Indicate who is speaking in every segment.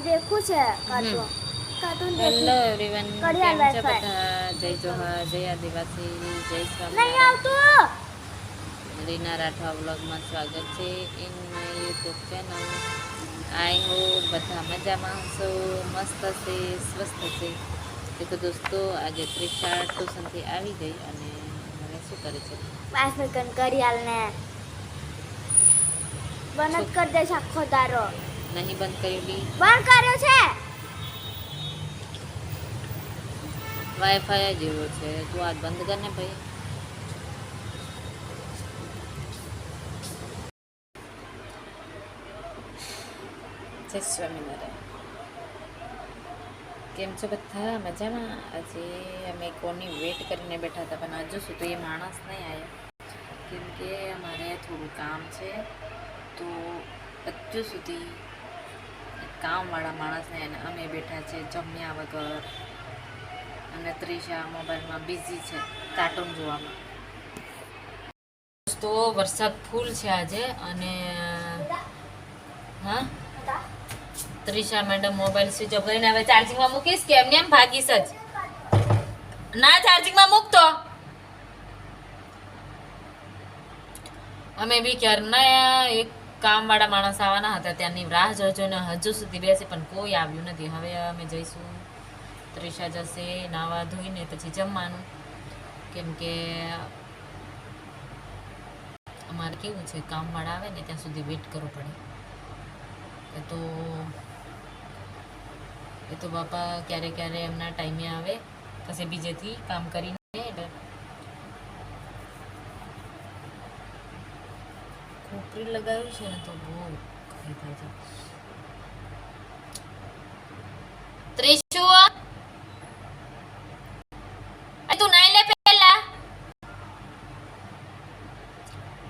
Speaker 1: દેખું છે cartoon. Cartoon
Speaker 2: hello everyone કેમ છો બધા? જય જોહાર જય આદિવાસી જય
Speaker 1: નહીં આવતું.
Speaker 2: રીના રાઠવા વ્લોગમાં સ્વાગત છે ઇન માય યુટ્યુબ ચેનલ આઈ બધા મજામાં હશો મસ્ત હશે સ્વસ્થ છે દેખો દોસ્તો આજે ત્રિષા ટ્યુશનથી આવી ગઈ અને મને શું કરે છે?
Speaker 1: પાંચ સેકન્ડ કરિયાલ ને બંધ કરી દઈશ આખો દારો.
Speaker 2: નહીં બંધ કરેલી
Speaker 1: બંધ કર્યો છે?
Speaker 2: વાઈફાઈ જેવો છે. તું આ બંધ કર ને ભાઈ. જય સ્વામિનારાયણ કેમ છો બધા? મજામાં? આજે અમે કોની વેટ કરીને બેઠા હતા પણ હજુ સુધી એ માણસ નહીં આવ્યા કેમ કે અમારે થોડું કામ છે તો હજુ સુધી કામવાળા માણસ નહીં અને અમે બેઠા છે જમ્યા વગર. અને ત્રિષા મોબાઈલમાં બિઝી છે કાર્ટૂન જોવામાં. તો વરસાદ ફૂલ છે આજે અને, હા? Trisha madam mobile switch off કરીને હવે ચાર્જિંગમાં મૂકીશ કે એમને એમ ભાગીશ જ? ના ચાર્જિંગમાં મૂકતો. અમે બી ક્યારના, એક કામવાળા માણસ આવવાના હતા, ત્યાંની રાહ જોજો ને હજુ સુધી બેસે, પણ કોઈ આવ્યું નથી. હવે અમે જઈશું. ત્રિષા જશે, નાવા ધોઈને પછી જમવાનું. કેમ કે અમારે કેવું છે કામવાળા આવે ને, ત્યાં સુધી વેઇટ કરવું પડે. એ તો એ તો બાપા ક્યારે ક્યારે એમના ટાઈમે આવે. પછી બીજેથી કામ કરીને ખોપરી લગાવ્યું છે ને તો બહુ કઈ થાય છે.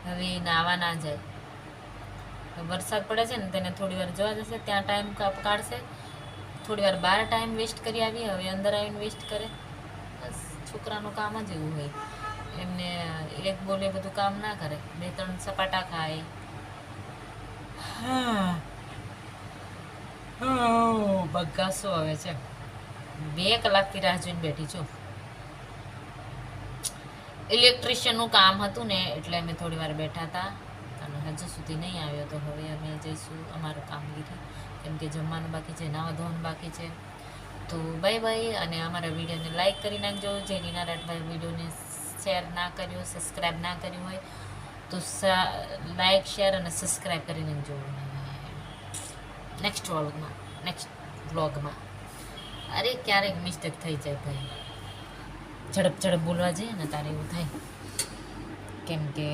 Speaker 2: હવે નાવા જાય. વરસાદ પડે છે ને તેને થોડી વાર જોવા જશે, ત્યાં ટાઈમ કાઢશે. થોડી વાર બહાર ટાઈમ વેસ્ટ કરી આવી હવે અંદર આવીને વેસ્ટ કરે. બસ, છોકરાનું કામ જ એવું હોય. એમને એક બોલે બધું કામ ના કરે. બે ત્રણ સપાટા ખાય. બગાસો આવે છે. બે કલાકથી રાહ જોઈને બેઠી છું. ઇલેક્ટ્રિશિયનનું કામ હતું ને એટલે અમે થોડી વાર બેઠા હતા. અને હજુ સુધી નહીં આવ્યો તો હવે અમે જઈશું અમારું કામગીરી. કેમ કે જમવાનું બાકી છે નાવા ધોવાનું બાકી છે. તો બાય બાય અને અમારા વિડીયોને લાઈક કરી નાખજો. જે નીના રાઠભાઈ વિડીયોને શેર ના કર્યું સબસ્ક્રાઈબ ના કર્યું હોય, તો લાઈક શેર અને સબસ્ક્રાઈબ કરીને જોવું નેક્સ્ટ વ્લોગમાં નેક્સ્ટ વ્લોગમાં અરે, ક્યારેક મિસ્ટેક થઈ જાય ભાઈ. ઝડપ ઝડપ બોલવા જઈએ ને તારે એવું થાય. કેમ કે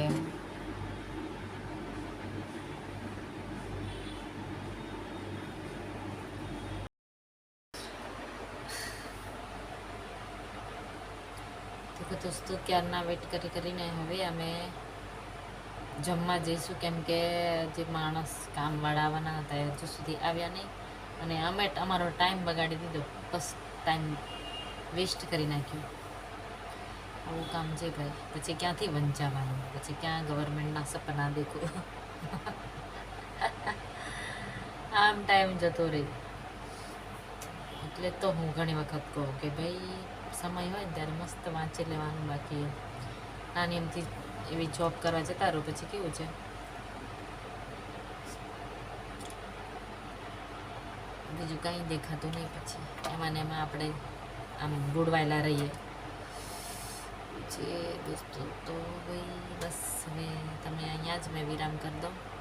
Speaker 2: તો દોસ્તો, ક્યારના વેટ કરી કરીને હવે અમે જમવા જઈશું. કેમ કે જે માણસ કામવાળા આવવાના હતા હજુ સુધી આવ્યા નહીં. અને અમે અમારો ટાઈમ બગાડી દીધો. બસ ટાઈમ વેસ્ટ કરી નાખ્યું. આવું કામ છે ભાઈ. પછી ક્યાંથી વંચાવાનું? પછી ક્યાં ગવર્મેન્ટના સપના દેખો? આમ ટાઈમ જતો રહે એટલે તો હું ઘણી વખત કહું કે ભાઈ સમય હોય ત્યારે મસ્ત વાંચી લેવાનું બાકી. નાની એમથી એવી જોબ કરવા જતા રહો, પછી કેવું છે? બીજું કાંઈ દેખાતું નહીં પછી. એમાં ને એમાં આપણે આમ ગુડવાયેલા રહીએ. છે દોસ્તો, તો ભાઈ બસ હવે તમે અહીંયા જ મેં વિરામ કરી દઉં.